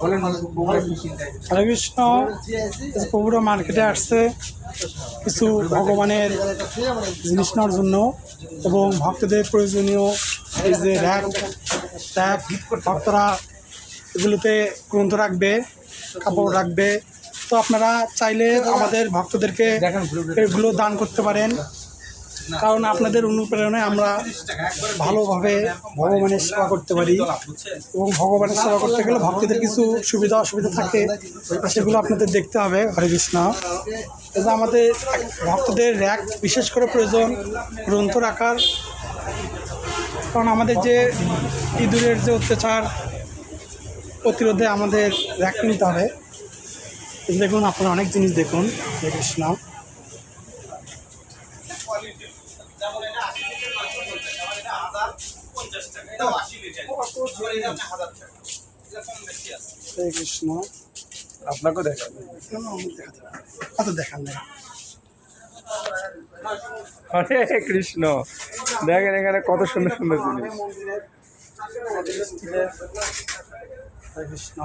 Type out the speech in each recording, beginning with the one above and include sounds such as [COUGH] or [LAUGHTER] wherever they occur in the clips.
হরে কৃষ্ণ প্রভুরা মার্কেটে আসছে কিছু ভগবানের জিনিস নেওয়ার জন্য এবং ভক্তদের প্রয়োজনীয় এই যে র্যাক ট্যাগ ভক্তরা এগুলোতে গ্রন্থ রাখবে কাপড় রাখবে। তো আপনারা চাইলে আমাদের ভক্তদেরকে এগুলো দান করতে পারেন। কারণ আপনাদের অনুপ্রেরণায় আমরা ভালোভাবে ভগবানের সেবা করতে পারি। এবং ভগবানের সেবা করতে গেলে ভক্তদের কিছু সুবিধা অসুবিধা থাকে, সেগুলো আপনাদের দেখতে হবে, হরে কৃষ্ণ। যে আমাদের ভক্তদের র্যাক বিশেষ করে প্রয়োজন, গ্রন্থ রাখার। কারণ আমাদের যে ইঁদুরের যে অত্যাচার, প্রতিরোধে আমাদের র্যাক নিতে হবে। দেখুন, আপনারা অনেক জিনিস দেখুন, হরে কৃষ্ণ। হরে কৃষ্ণ আপনাকেও দেখা দেখান হরে কৃষ্ণ দেখেন এখানে কত সুন্দর সুন্দর জিনিস। কৃষ্ণ।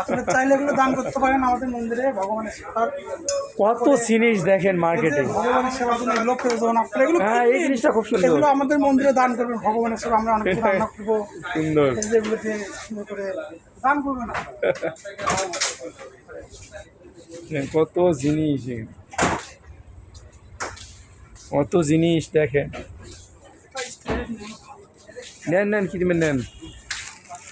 আপনারা চাইলে এগুলো দান করতে পারেন আমাদের মন্দিরে ভগবানের সেবার। কত জিনিস দেখেন মার্কেটে ভগবানের সেবার জন্য এগুলো প্রয়োজন আপনারা এগুলো হ্যাঁ এই জিনিসটা খুব সুন্দর। এগুলো আমাদের মন্দিরে দান করবেন ভগবানের সেবা আমরা অনেক রান্না [LAUGHS] করব। সুন্দর। এই সুন্দর করে দান করবেন কত জিনিস কত জিনিস দেখেন। নেন নেন কি নেন আমাদের দাম কত কেন তিরিশ টাকা না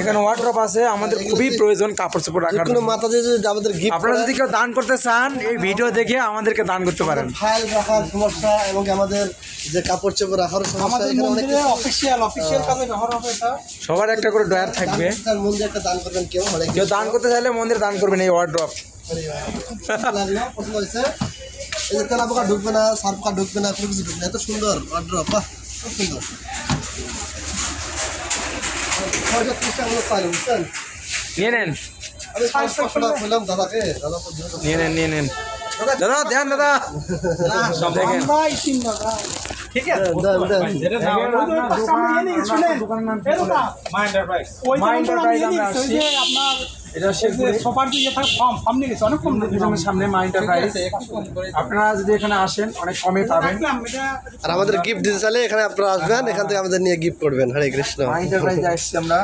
এখানে ওয়ার্ড্রপ আছে আমাদের খুবই প্রয়োজন কাপড় চোপড় রাখার জন্য। মাথা দিয়ে যদি আমাদের গিফট আপনারা যদি কেউ দান করতে চান এই ভিডিও দেখে আমাদেরকে দান করতে পারেন। ফাইল রাখার সমস্যা এবং আমাদের যে কাপড় চোপড় রাখার সমস্যা আমাদের এখানে অনেক মন্দিরে অফিসিয়াল অফিসিয়াল কাজে ব্যবহার হবে এটা। সবার একটা করে ডয়ার থাকবে। মন্দিরে একটা দান করবেন কেউ কেউ দান করতে চাইলে মন্দিরে দান করবেন এই ওয়ার্ড্রপ লাগল পছন্দ হয়েছে। এই যে তেলা পোকা ঢুকবে না সার পোকা ঢুকবে না কোনো কিছু ঢুকবে না এত সুন্দর বাহ খুব সুন্দর। ছয়শো ত্রিশ টাকা মতো পাইলাম বুঝছেন? নিয়ে নেন। আমি পাঁচশো টাকা পেলাম দাদাকে। দাদা তো নিয়ে নেন নিয়ে নেন। দাদা ধ্যান দাদা। ঠিক আছে। আপনার এটা সোফার যে থাকে ফর্ম ফর্ম নিয়ে গেছি অনেক কম সামনে মা এন্টারপ্রাইজ আপনারা যদি এখানে আসেন অনেক কমে পাবেন। আর আমাদের গিফট দিতে চাইলে এখানে আপনারা আসবেন এখান থেকে আমাদের নিয়ে গিফট করবেন। হরে কৃষ্ণ। মা এন্টারপ্রাইজে আসছি আমরা।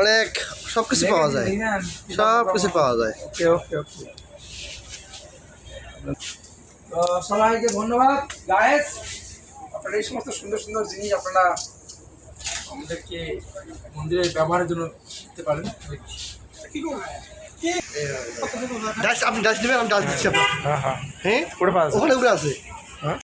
অনেক সব কিছু পাওয়া যায়। সব কিছু পাওয়া যায়। ওকে ওকে ওকে। সবাইকে ধন্যবাদ। গায়েস আপনারা এই সমস্ত সুন্দর সুন্দর জিনিস আপনারা আমাদেরকে মন্দিরে ব্যবহারের জন্য দিতে পারেন। আপনি ডাস্ট দেবেন আমি ডাস্ট দিচ্ছি আপনার হ্যাঁ হ্যাঁ। হ্যাঁ? পাওয়া ওখানে উপরে আছে।